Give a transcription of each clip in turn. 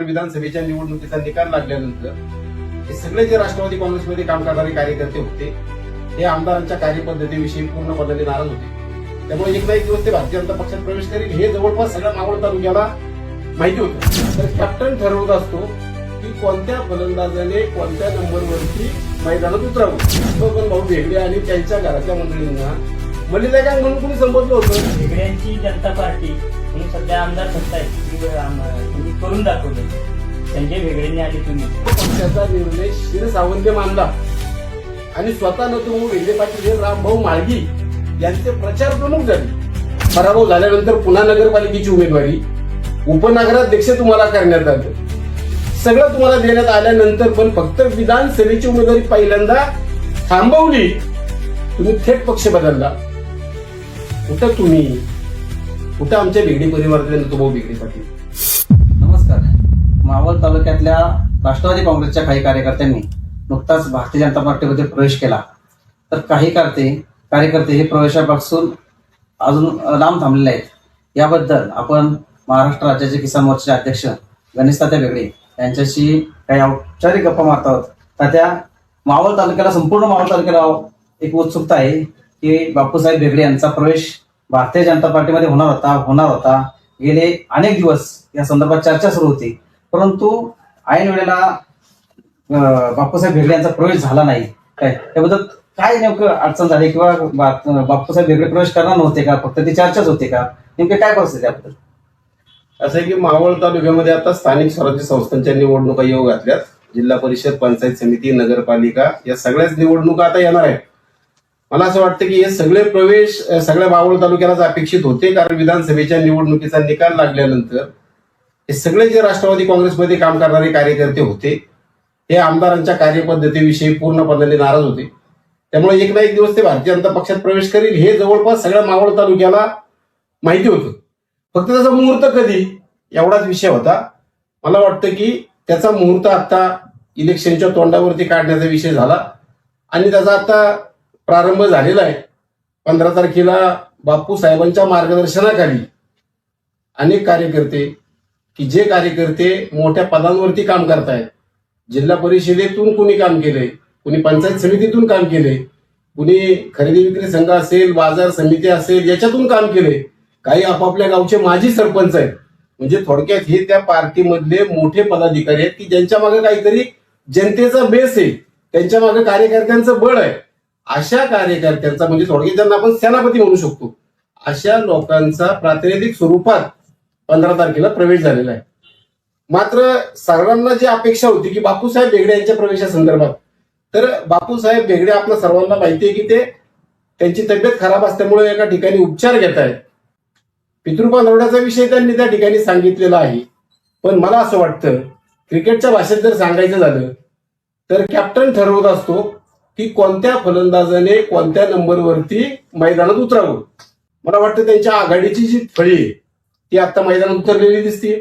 विधानसभेच्या निवडणुकीचा निकाल लागल्यानंतर हे सगळे जे राष्ट्रवादी काँग्रेसमध्ये काम करणारे कार्यकर्ते होते हे आमदारांच्या कार्यपद्धतीविषयी पूर्णपणे नाराज होते. त्यामुळे एक ना एक दिवस ते भारतीय जनता पक्षात प्रवेश करेल हे जवळपास सगळ्या मावळ तालुक्याला माहिती होतं. तर कॅप्टन ठरवत असतो की कोणत्या फलंदाजाने कोणत्या नंबरवरती मैदानात उतरावं. पण भाऊ भेगडे आणि त्यांच्या घरातल्या मंडळींना काय म्हणून कुणी संबोधलं होतं? भेगड्यांची जनता पार्टी म्हणून सध्या आमदार सत्ता आहे करून दाखवले. संजय वेगळे आले तुम्ही. पक्षाचा निर्णय शिर सावंत मानला. आणि स्वतः नतू वेगळे पाटील हे रामभाऊ माळगी यांचे प्रचार प्रमुख झाले. पराभव झाल्यानंतर पुन्हा नगरपालिकेची उमेदवारी उपनगराध्यक्ष तुम्हाला करण्यात आलं. सगळं तुम्हाला देण्यात आल्यानंतर पण फक्त विधानसभेची उमेदवारी पहिल्यांदा थांबवली. तुम्ही थेट पक्ष बदलला. कुठं तुम्ही? कुठं आमच्या बिगडी परिवारातले नतुभाऊ बिगडी पाटील? मावळ तालुक्यातल्या राष्ट्रवादी काँग्रेसच्या काही कार्यकर्त्यांनी नुकताच भारतीय जनता पार्टीमध्ये प्रवेश केला. तर काही करते कार्यकर्ते हे प्रवेशापासून अजून लांब थांबलेले आहेत. याबद्दल आपण महाराष्ट्र राज्याचे किसान मोर्चाचे अध्यक्ष गणेश तात्या बेगडे यांच्याशी काही औपचारिक गप्पा मारत आहोत. तात्या मावळ तालुक्याला संपूर्ण मावळ तालुक्याला एक उत्सुकता आहे की बापूसाहेब बेगडे यांचा प्रवेश भारतीय जनता पार्टीमध्ये होणार होता होणार होता. गेले अनेक दिवस या संदर्भात चर्चा सुरू होती. परंतु ऐन वेळेला अं, बापूसाहेब भेगडे यांचा प्रवेश झाला नाही. काय? त्याबद्दल काय नेमकं अडचण झाली किंवा बा- भेगडे प्रवेश करणार नव्हते का? फक्त ती चर्चाच होते का? नेमके काय परिस्थिती त्याबद्दल? असं आहे की मावळ तालुक्यामध्ये आता स्थानिक स्वराज्य संस्थांच्या निवडणुका येऊ घातल्यात. जिल्हा परिषद पंचायत समिती नगरपालिका या सगळ्याच निवडणुका आता येणार आहेत. मला असं वाटतं की हे सगळे प्रवेश सगळ्या मावळ तालुक्यालाच अपेक्षित होते कारण विधानसभेच्या निवडणुकीचा निकाल लागल्यानंतर हे सगळे जे राष्ट्रवादी काँग्रेसमध्ये काम करणारे कार्यकर्ते होते हे आमदारांच्या कार्यपद्धतीविषयी पूर्णपणे नाराज होते. त्यामुळे एक ना एक दिवस ते भारतीय जनता पक्षात प्रवेश करील हे जवळपास सगळ्या मावळ तालुक्याला माहिती होतं. फक्त त्याचा मुहूर्त कधी? एवढाच विषय होता. मला वाटतं की त्याचा मुहूर्त आता इलेक्शनच्या तोंडावरती काढण्याचा विषय झाला. आणि त्याचा आता प्रारंभ झालेला आहे. पंधरा तारखेला बापू साहेबांच्या मार्गदर्शनाखाली अनेक कार्यकर्ते की जे कार्यकर्ते मोठ्या पदांवरती काम करतायत. जिल्हा परिषदेतून कुणी काम केलंय कुणी पंचायत समितीतून काम केलंय कुणी खरेदी विक्री संघ असेल बाजार समिती असेल याच्यातून काम केलंय. काही आपापल्या गावचे माजी सरपंच आहेत. म्हणजे थोडक्यात हे त्या पार्टीमधले मोठे पदाधिकारी आहेत की ज्यांच्या मागे काहीतरी जनतेचा बेस आहे. त्यांच्या मागे कार्यकर्त्यांचं बळ आहे. अशा कार्यकर्त्यांचा म्हणजे थोडक्यात ज्यांना आपण सेनापती म्हणू शकतो अशा लोकांचा प्रातिनिधिक स्वरूपात पंधरा तारखेला प्रवेश झालेला आहे. मात्र सर्वांना जी अपेक्षा होती की बापूसाहेब बेगडे यांच्या प्रवेशासंदर्भात तर बापूसाहेब बेगडे आपल्या सर्वांना माहिती आहे की ते त्यांची तब्येत खराब असल्यामुळे एका ठिकाणी उपचार घेत आहेत. पितृपांधरवड्याचा विषय त्यांनी त्या ठिकाणी सांगितलेला आहे. पण मला असं वाटतं क्रिकेटच्या भाषेत जर सांगायचं झालं तर कॅप्टन ठरवत असतो की कोणत्या फलंदाजाने कोणत्या नंबरवरती मैदानात उतरावं. मला वाटतं त्यांच्या आघाडीची जी फळी आहे ती आता मैदानात उतरलेली दिसते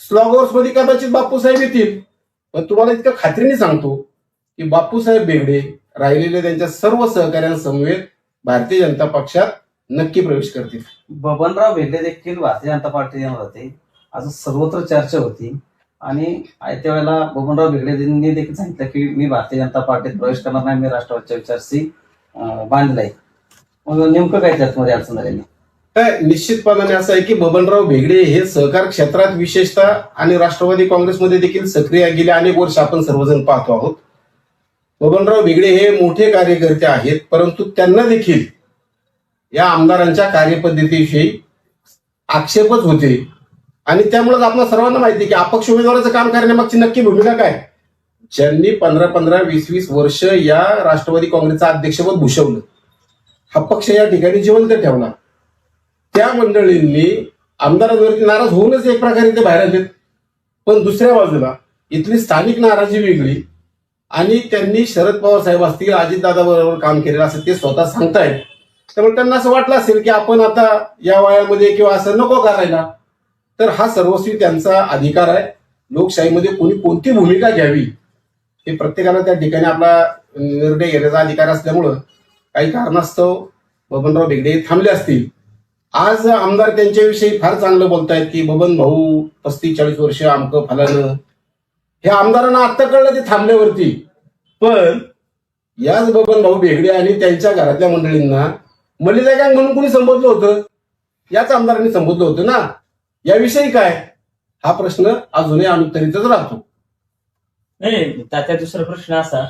स्लॉगमध्ये कदाचित बापूसाहेब येतील. पण तुम्हाला इतकं खात्रीने सांगतो की बापूसाहेब बेगडे राहिलेले त्यांच्या सर्व सहकाऱ्यांसमवेत भारतीय जनता पक्षात नक्की प्रवेश करतील. बबनराव भेगडे देखील भारतीय जनता पार्टी होते. आज सर्वत्र चर्चा होती. आणि आयत्या वेळेला बबनराव भेगडेंनी देखील सांगितलं की मी भारतीय जनता पार्टीत प्रवेश करणार नाही. मी राष्ट्रवादीच्या विचारशी बांधलाय. मग नेमकं काय त्याच्यामध्ये अडचण झालेली काय निश्चितपणाने असं आहे की बबनराव भेगडे हे सहकार क्षेत्रात विशेषतः आणि राष्ट्रवादी काँग्रेसमध्ये देखील सक्रिय गेले अनेक वर्ष आपण सर्वजण पाहतो आहोत. बबनराव भेगडे हे मोठे कार्यकर्ते आहेत परंतु त्यांना देखील या आमदारांच्या कार्यपद्धतीविषयी आक्षेपच होते. आणि त्यामुळेच आपल्या सर्वांना माहिती आहे की अपक्ष उमेदवाराचं काम करण्यामागची नक्की भूमिका काय? ज्यांनी पंधरा पंधरा वीस वीस वर्ष या राष्ट्रवादी काँग्रेसचं अध्यक्षपद भूषवलं. हा पक्ष या ठिकाणी जिवंत ठेवला. त्या मंडळींनी आमदारांवरती नाराज होऊनच एक प्रकारे ते बाहेर आलेत. पण दुसऱ्या बाजूला इथली स्थानिक नाराजी वेगळी आणि त्यांनी शरद पवार साहेब असतील अजितदादा बरोबर काम केलेलं असं ते स्वतः सांगतायत. त्यामुळे त्यांना असं वाटलं असेल की आपण आता या वयामध्ये किंवा असं नको करायला. तर हा सर्वस्वी त्यांचा अधिकार आहे. लोकशाहीमध्ये कोणी कोणती भूमिका घ्यावी हे प्रत्येकाला त्या ठिकाणी आपला निर्णय घेण्याचा अधिकार असल्यामुळं काही कारणास्तव बबनराव बेगडे थांबले असतील. आज आमदार त्यांच्याविषयी फार चांगलं बोलतायत की बबन भाऊ पस्तीस चाळीस वर्ष आमकं फलानं. हे आमदारांना आत्ता कळलं ते थांबल्यावरती. पण याच बबन भाऊ बेगडे आणि त्यांच्या घरातल्या मंडळींना मलिदा गँग म्हणून कुणी संबोधलं होतं? याच आमदारांनी संबोधलं होतं ना? याविषयी काय? हा प्रश्न अजूनही अनुत्तरितच राहतो. नाही त्याचा दुसरा प्रश्न असा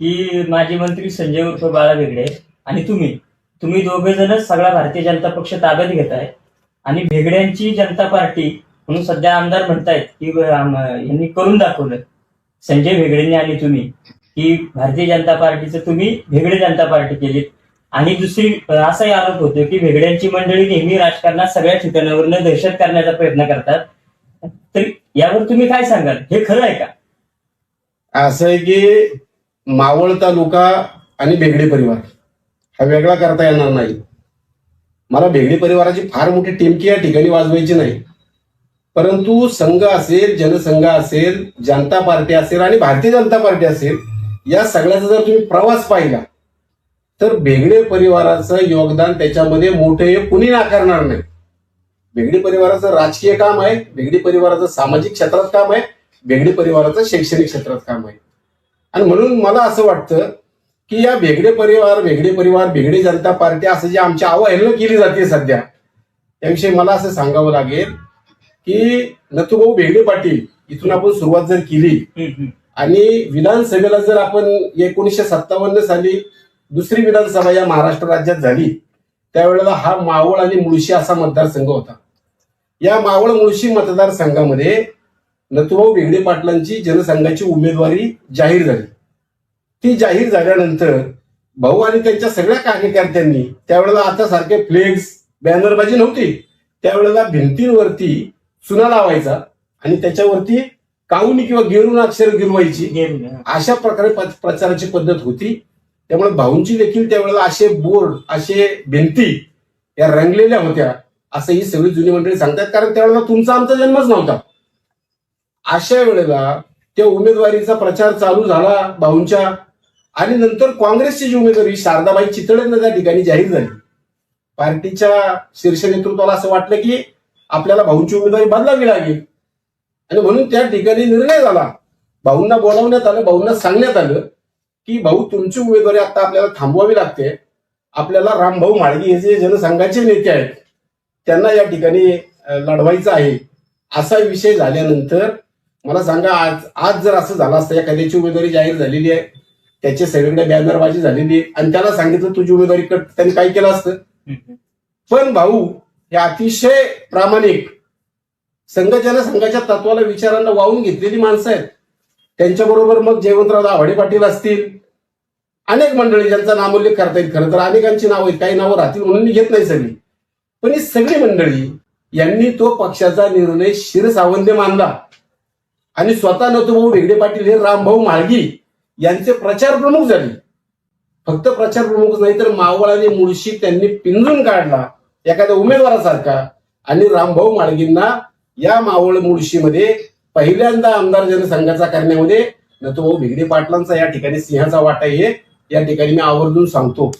की माजी मंत्री संजय उर्फ बाळा बेगडे आणि तुम्ही? तुम्ही दोघे जणच सगळा भारतीय जनता पक्ष ताब्यात घेताय आणि भेगड्यांची जनता पार्टी म्हणून सध्या आमदार म्हणतायत की यांनी करून दाखवलं संजय भेगडेंनी आणि तुम्ही की भारतीय जनता पार्टीचं तुम्ही भेगडे जनता पार्टी केलीत. आणि दुसरी असाही आरोप होतो की भेगड्यांची मंडळी नेहमी राजकारणात सगळ्या ठिकाणावरनं दहशत करण्याचा प्रयत्न करतात. तर यावर तुम्ही काय सांगाल? हे खरं आहे का? असं आहे की मावळ तालुका आणि भेगडे परिवार. हा वेगळा करता येणार नाही. मला बेगडी परिवाराची फार मोठी टिमकी या ठिकाणी वाजवायची नाही. परंतु संघ असेल जनसंघ असेल जनता पार्टी असेल आणि भारतीय जनता पार्टी असेल या सगळ्याचा जर तुम्ही प्रवास पाहिला तर बेगडे परिवाराचं योगदान त्याच्यामध्ये मोठे हे कुणी नाकारणार नाही. बेगडे परिवाराचं राजकीय काम आहे बेगडे परिवाराचं सामाजिक क्षेत्रात काम आहे बेगडे परिवाराचं शैक्षणिक क्षेत्रात काम आहे. आणि म्हणून मला असं वाटतं की या बेगडे परिवार बेगडे परिवार बेगडे जनता पार्टी असं जे आमच्या अवहेलना केली जाते सध्या त्याविषयी मला असं सांगावं लागेल की नथुभाऊ बेगडे पाटील इथून आपण सुरुवात जर केली. आणि विधानसभेला जर आपण एकोणीसशे सत्तावन्न साली दुसरी विधानसभा या महाराष्ट्र राज्यात झाली त्यावेळेला हा मावळ आणि मुळशी असा मतदारसंघ होता या मावळ मुळशी मतदारसंघामध्ये नथुभाऊ बेगडे पाटलांची जनसंघाची उमेदवारी जाहीर झाली ती जाहीर झाल्यानंतर भाऊ आणि त्यांच्या सगळ्या कार्यकर्त्यांनी त्यावेळेला आता सारखे फ्लेक्स बॅनरबाजी नव्हती. त्यावेळेला भिंतींवरती चुना लावायचा आणि त्याच्यावरती काऊनी किंवा गिरून अक्षर गिरवायची. अशा प्रकारे प्रचाराची पद्धत होती. त्यामुळे भाऊंची देखील त्यावेळेला असे बोर्ड असे भिंती या रंगलेल्या होत्या असं ही सगळी जुनी मंडळी सांगतात. कारण त्यावेळेला तुमचा आमचा जन्मच नव्हता. अशा वेळेला त्या उमेदवारीचा प्रचार चालू झाला भाऊंच्या. आणि नंतर काँग्रेसची जी उमेदवारी शारदाबाई चितळेंना त्या ठिकाणी जाहीर झाली. पार्टीच्या शीर्ष नेतृत्वाला असं वाटलं की आपल्याला भाऊंची उमेदवारी बदलावी लागेल. आणि म्हणून त्या ठिकाणी निर्णय झाला. भाऊंना बोलावण्यात आलं भाऊंना सांगण्यात आलं की भाऊ तुमची उमेदवारी आता आपल्याला थांबवावी लागते. आपल्याला रामभाऊ माळगी हे जे जनसंघाचे नेते आहेत त्यांना या ठिकाणी लढवायचं आहे. असा विषय झाल्यानंतर मला सांगा आज आज जर असं झालं असतं एखाद्याची उमेदवारी जाहीर झालेली आहे त्याची सगळीकडे बॅनरबाजी झालेली आणि त्याला सांगितलं तुझी उमेदवारी कट. त्यांनी काय केलं असतं. पण भाऊ हे अतिशय प्रामाणिक संघ जनसंघाच्या तत्वाला विचारांना वाहून घेतलेली माणसं आहेत. त्यांच्याबरोबर मग जयवंतराव दाभाडे पाटील असतील. अनेक मंडळी ज्यांचा नामोल्लेख करता येईल खरं तर. अनेकांची नावं आहेत. काही नावं राहतील म्हणून मी घेत नाही सगळी. पण ही सगळी मंडळी यांनी तो पक्षाचा निर्णय शिरसावंदे मानला. आणि स्वतः नथुभाऊ वेगडे पाटील हे रामभाऊ माळगी यांचे प्रचार प्रमुख झाले. फक्त प्रचार प्रमुख नाही तर मावळ आणि मुळशी त्यांनी पिंजून काढला एखाद्या उमेदवारासारखा. आणि रामभाऊ माळगींना या मावळ मुळशीमध्ये पहिल्यांदा आमदार जनसंघाचा करण्यामध्ये न तो भिगडे पाटलांचा या ठिकाणी सिंहाचा वाटा आहे या ठिकाणी मी आवर्जून सांगतो.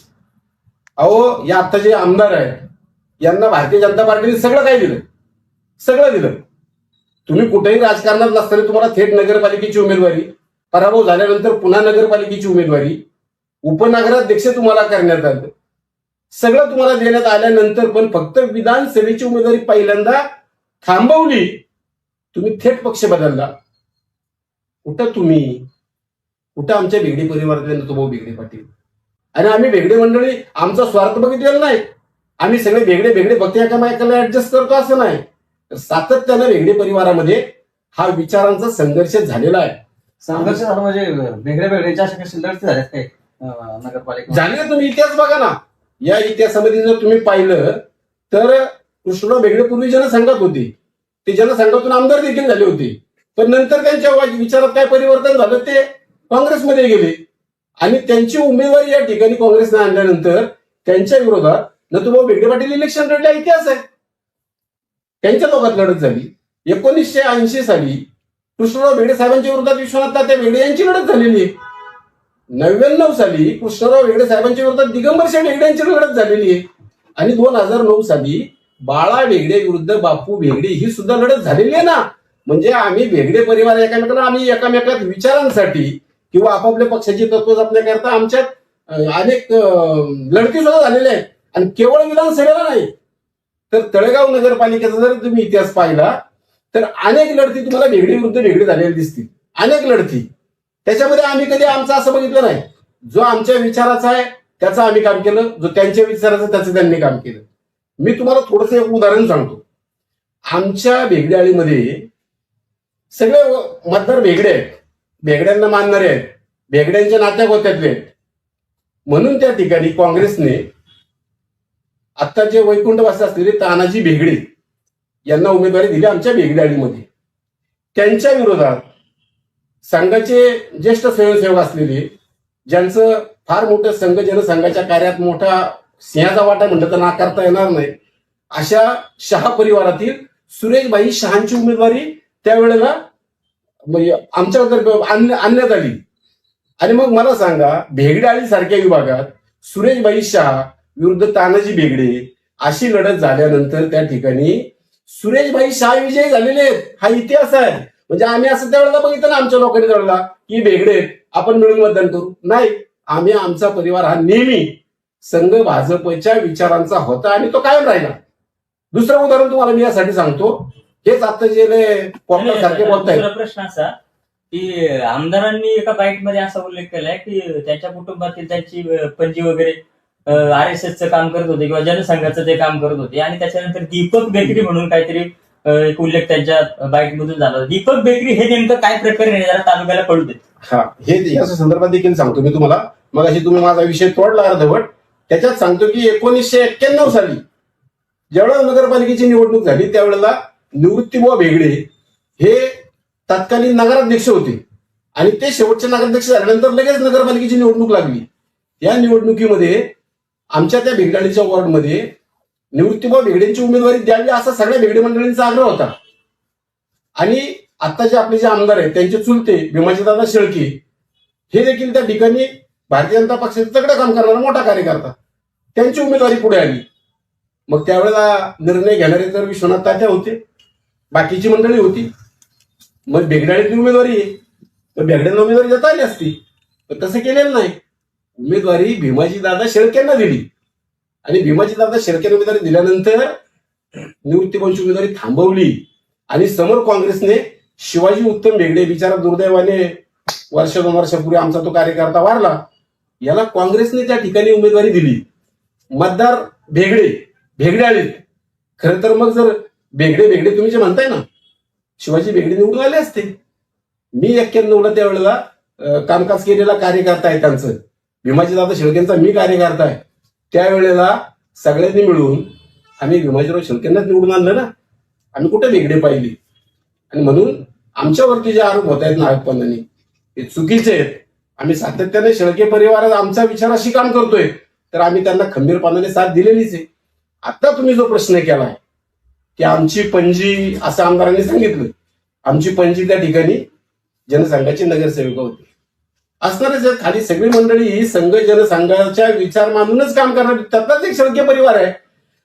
अहो या आता जे आमदार आहे यांना भारतीय जनता पार्टीने सगळं काय दिलं? सगळं दिलं. तुम्ही कुठेही राजकारणात नसताना तुम्हाला थेट नगरपालिकेची उमेदवारी पराभव झाल्यानंतर पुन्हा नगरपालिकेची उमेदवारी. उपनगराध्यक्ष तुम्हाला करण्यात आलं. सगळं तुम्हाला देण्यात आल्यानंतर पण फक्त विधानसभेची उमेदवारी पहिल्यांदा थांबवली. तुम्ही थेट पक्ष बदलला. कुठं तुम्ही? कुठं आमच्या बेगडे परिवारातले भाऊ बेगडे पाटील? आणि आम्ही बेगडे मंडळी आमचा स्वार्थ बघितलेला नाही. आम्ही सगळे वेगळे वेगळे फक्त एकामेकाला ऍडजस्ट करतो असं नाही. तर सातत्यानं वेगळे परिवारामध्ये हा विचारांचा संघर्ष झालेला आहे. संघर्ष झाला म्हणजे वेगळ्या वेगळ्याच्या अशा काही शिल्लक झाल्यात काय अं, नगरपालिका झाले ना तुम्ही इतिहास बघा ना. या इतिहासामध्ये जर तुम्ही पाहिलं तर कृष्णराव बेगडे पूर्वी जनसंघात होते. ते जनसंघातून आमदार देखील झाले होते. पण नंतर त्यांच्या वा- विचारात काय परिवर्तन झालं ते काँग्रेसमध्ये गेले. आणि त्यांची उमेदवारी या ठिकाणी काँग्रेसने आणल्यानंतर त्यांच्या विरोधात नथुभाऊ बेगडे पाटील इलेक्शन लढल्या इतिहास आहे. त्यांच्या दोघात लढत झाली. एकोणीसशे ऐंशी साली कृष्णराव भेडे साहेबांच्या विरोधात विश्वनाथ तात्या भेडे यांची लढत झालेली आहे. नव्याण्णव साली कृष्णराव हेगडे साहेबांच्या विरोधात दिगंबर शेठ हेगडे यांची लढत झालेली आहे. आणि दोन हजार नऊ साली बाळा भेगडे विरुद्ध बापू भेगडे ही सुद्धा लढत झालेली आहे ना. म्हणजे आम्ही भेगडे परिवार एकामेकाला आम्ही एकामेकात विचारांसाठी किंवा आपापल्या पक्षाची तत्व जपण्याकरता आमच्यात अनेक लढती सुद्धा झालेल्या आहेत. आणि केवळ विधानसभेला नाही तर तळेगाव नगरपालिकेचा जर तुम्ही इतिहास पाहिला तर अनेक लढती तुम्हाला वेगळी विरुद्ध वेगळी झालेली दिसतील. अनेक लढती. त्याच्यामध्ये आम्ही कधी आमचं असं बघितलं नाही. जो आमच्या विचाराचा आहे त्याचं आम्ही काम केलं. जो त्यांच्या विचाराचं त्याचं त्यांनी काम केलं. मी तुम्हाला थोडंसं एक उदाहरण सांगतो. आमच्या भेगड्याळीमध्ये सगळे मतदार भेगडे आहेत. भेगड्यांना मानणारे आहेत. वेगळ्यांच्या नात्या गोत्यातले आहेत. म्हणून त्या ठिकाणी काँग्रेसने आत्ता जे वैकुंठवासी असलेले तानाजी भेगडे यांना उमेदवारी दिली आमच्या भेगड्याळीमध्ये त्यांच्या विरोधात संघाचे ज्येष्ठ स्वयंसेवक असलेले ज्यांचं फार मोठं संघ जनसंघाच्या कार्यात मोठा सिंहाचा वाटा म्हणलं तर नाकारता येणार नाही अशा शहा परिवारातील सुरेशबाई शहांची उमेदवारी त्यावेळेला म्हणजे आमच्यातर्फे आणण्या- आणण्यात आली. आणि मग मला सांगा भेगडाळी सारख्या विभागात सुरेशबाई शहा विरुद्ध तानाजी भेगडे अशी लढत झाल्यानंतर त्या ठिकाणी सुरेशभाई शहा विजयी झालेले आहेत. हा इतिहास आहे. म्हणजे आम्ही असं त्यावेळेला बघितलं ना आमच्या लोकांनी कळला की वेगळे आपण मिळून मतदान करू. नाही आम्ही आमचा परिवार हा नेहमी संघ भाजपच्या विचारांचा होता आणि तो कायम राहिला. दुसरं उदाहरण तुम्हाला मी यासाठी सांगतो. हेच आता जे सारखे बोलताय प्रश्न असा की आमदारांनी एका बाईटमध्ये असा उल्लेख केलाय की त्यांच्या कुटुंबातील त्यांची पणजी वगैरे आर एस एसचं काम करत होते किंवा जनसंघाचं ते काम करत होते. आणि त्याच्यानंतर दीपक बेकरी म्हणून काहीतरी एक उल्लेख त्यांच्या बाईकमधून झाला दीपक बेकरी हे नेमकं काय प्रकरण आहे? जरा तालुक्याला कळू दे. हा हे या संदर्भात देखील सांगतो मी तुम्हाला. मग अशी तुम्ही माझा विषय तोडला अर्धवट. त्याच्यात सांगतो की एकोणीसशे एक्क्याण्णव साली ज्यावेळेला नगरपालिकेची निवडणूक झाली त्यावेळेला निवृत्तीबुवा भेगडे हे तत्कालीन नगराध्यक्ष होते. आणि ते शेवटचे नगराध्यक्ष झाल्यानंतर लगेच नगरपालिकेची निवडणूक लागली. या निवडणुकीमध्ये आमच्या त्या भेगडाळीच्या वॉर्डमध्ये निवृत्तीबा भेगडेंची उमेदवारी द्यावी असा सगळ्या भेगडे मंडळींचा आग्रह होता. आणि आता जे आपले जे आमदार आहेत त्यांचे चुलते भीमाजीदादा शेळके हे देखील त्या ठिकाणी भारतीय जनता पक्षाचं तगडं काम करणारा मोठा कार्यकर्ता. त्यांची उमेदवारी पुढे आली. मग त्यावेळेला निर्णय घेणारे तर विश्वनाथ तात्या होते. बाकीची मंडळी होती. मग बेगडाळीतली उमेदवारी आहे तर बेगड्यांना उमेदवारी देता आली असती. पण तसं केलेलं नाही. उमेदवारी भीमाजी दादा शेळक्यांना दिली. आणि भीमाजी दादा शेळकेंना उमेदवारी दिल्यानंतर निवृत्तीपंची उमेदवारी थांबवली. आणि समोर काँग्रेसने शिवाजी उत्तम बेगडे बिचारा दुर्दैवाने वर्ष दोन वर्षापूर्वी आमचा तो कार्यकर्ता वारला. याला काँग्रेसने त्या ठिकाणी उमेदवारी दिली. मतदार भेगडे भेगडे आले खरं तर मग जर भेगडे भेगडे तुम्ही जे म्हणताय ना शिवाजी भेगडे निवडून आले असते. मी एक्क्याण्णवला त्यावेळेला कामकाज केलेला कार्यकर्ता आहे त्यांचं. भीमाजी दादा शेळकेंचा मी कार्यकर्ता आहे. त्यावेळेला सगळ्यांनी मिळून आम्ही भीमाजीराव शेळकेंनाच निवडून आणलं ना. आम्ही कुठे वेगळे पाहिली? आणि म्हणून आमच्यावरती जे आरोप होत आहेत नागपणाने ते चुकीचे आहेत. आम्ही सातत्याने शेळके परिवारात आमच्या विचाराशी काम करतोय तर आम्ही त्यांना खंबीरपणाने साथ दिलेलीच आहे. आता तुम्ही जो प्रश्न केलाय की आमची पणजी असं आमदारांनी सांगितलं आमची पणजी त्या ठिकाणी जनसंघाची नगरसेविका होती. असणारे जर खाली सगळी मंडळी ही संघ जनसंघाच्या विचार मानूनच काम करणार त्यातलाच एक शेळके परिवार आहे.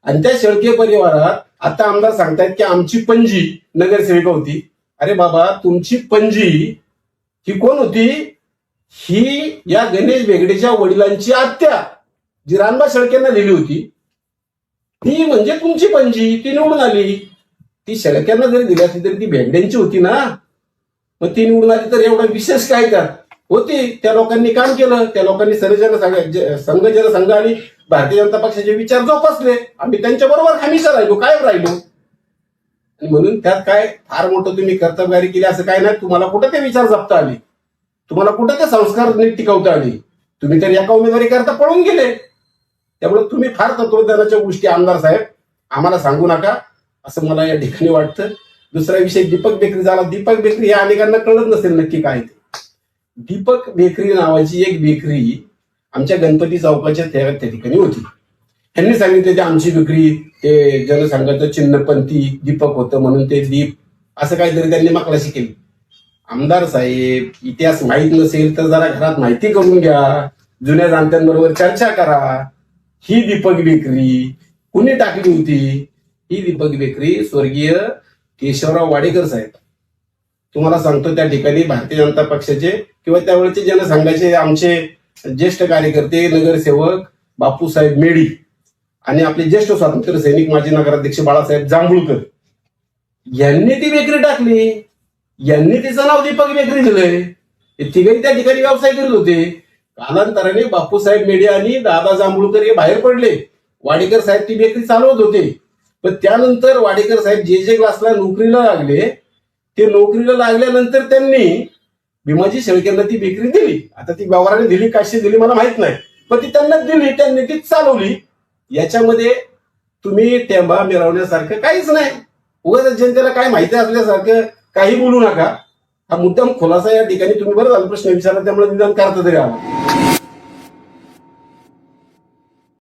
आणि त्या शेळके परिवारात आता आमदार सांगतायत की आमची पणजी नगरसेविका होती. अरे बाबा तुमची पणजी ही कोण होती? ही या गणेश बेगडेच्या वडिलांची आत्या जी रानबा शेळकेंना दिली होती. ती म्हणजे तुमची पणजी ती निवडून आली. ती शेळक्यांना जरी दिली असली तरी ती भेगड्यांची होती ना. मग ती निवडून आली तर एवढा विशेष काय त्यात? होती. त्या लोकांनी काम केलं. त्या लोकांनी सर्वजन संघ जनसंघ आणि भारतीय जनता पक्षाचे विचार जोपासले. आम्ही त्यांच्या बरोबर हमेशा राहिलो कायम राहिलो. आणि म्हणून त्यात काय फार मोठं तुम्ही कर्तव्यारी केली असं काय नाही. तुम्हाला कुठं ते विचार जपता आले? तुम्हाला कुठं ते संस्कार नीट टिकवता आले? तुम्ही तर एका उमेदवारी करता पळून गेले. त्यामुळे तुम्ही फार तत्वज्ञानाच्या गोष्टी आमदार साहेब आम्हाला सांगू नका. असं मला या ठिकाणी वाटतं. दुसरा विषय दीपक बेकरी झाला. दीपक बेकरी या अनेकांना कळत नसेल नक्की काय ते. दीपक बेकरी नावाची एक बेकरी आमच्या गणपती चौकाच्या त्या ठिकाणी होती. त्यांनी सांगितले ते आमची बेकरी ते ज्यांना सांगायचं चिन्हपंथी दीपक होतं म्हणून ते दीप असं काहीतरी त्यांनी मकलाशी केली. आमदार साहेब इतिहास माहीत नसेल तर जरा घरात माहिती करून घ्या. जुन्या जाणत्यांबरोबर चर्चा करा. ही दीपक बेकरी कुणी टाकली होती? ही दीपक बेकरी स्वर्गीय केशवराव वाडेकर साहेब. तुम्हाला सांगतो त्या ठिकाणी भारतीय जनता पक्षाचे किंवा त्यावेळेचे जनसंघाचे आमचे ज्येष्ठ कार्यकर्ते नगरसेवक बापूसाहेब मेडी आणि आपले ज्येष्ठ स्वातंत्र्य सैनिक माजी नगराध्यक्ष बाळासाहेब जांभूळकर यांनी ती बेकरी टाकली. यांनी तिचं नाव दीपक बेकरी दिलंय. तिघही त्या ठिकाणी व्यवसाय करीत होते. कालांतराने बापूसाहेब मेडी आणि दादा जांभूळकर हे बाहेर पडले. वाडेकर साहेब ती बेकरी चालवत होते. पण त्यानंतर वाडेकर साहेब जे जे क्लासला नोकरीला लागले ते नोकरीला लागल्यानंतर त्यांनी भीमाजी शेळकेंना ती बेकरी दिली. आता ती व्यवहाराने दिली काशी दिली मला माहीत नाही. पण ती त्यांना दिली त्यांनी ती चालवली. याच्यामध्ये तुम्ही टेंबा मिरवण्यासारखं काहीच नाही. उगाच जनतेला काय माहिती असल्यासारखं काही बोलू नका. हा मुद्दाम खुलासा या ठिकाणी तुम्ही बरं झालं प्रश्न विचारला त्यामुळे निदान करता तरी आला.